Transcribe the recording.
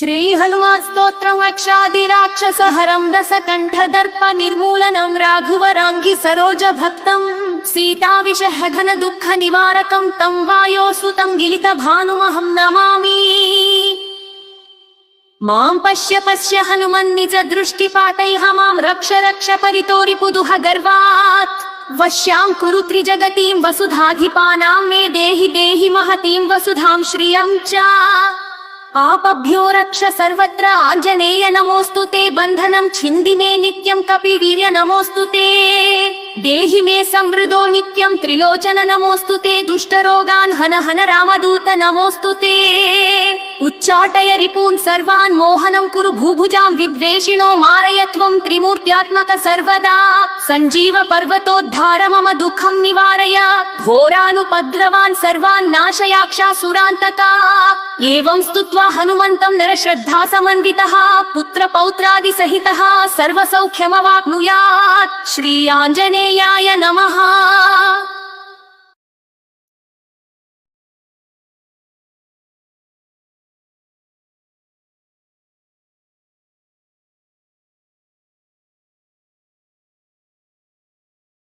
श्री हनुमान् राघुवराङ्गि सरोज भक्तम् सीताविष हन दुःख तं वायो सुम् नमामि। मां पश्य पश्य हनुमन्निज दृष्टिपातैह मां रक्ष रक्ष परितोरिपुदुह गर्वात्। वश्यां कुरु त्रिजगतीं वसुधाधिपानां मे देहि देहि महतीं वसुधां श्रियं च। కురు రక్ష సర్వత్ర ఆంజనేయ నమోస్తుతే బంధనం ఛింది నిత్యం కపి వీర్య నమోస్తుతే. దేహి మే సమృదో నిత్యం త్రిలోచన నమోస్తు తే. దుష్టరోగాన్ హన హన రామదూత నమోస్తు తే. ఉచ్చాటయ రిపూన్ సర్వాన్ మోహనం కురు భూభుజాం విద్వేషిణో మారయత్వం త్రిమూర్త్యాత్మక సర్వదా. సంజీవ పర్వతోద్ధార మమ దుఃఖం నివారయ. ఘోరానుపద్రవాన్ సర్వాన్ నాశయాక్షాసురాంతకా ఏవం స్తుత్వా హనుమంతం నరశ్రద్ధా సమన్విత. పుత్ర పౌత్రాది సహిత. సర్వసౌఖ్యమవాప్నుయాత్. శ్రీ ఆంజనేయాయ నమః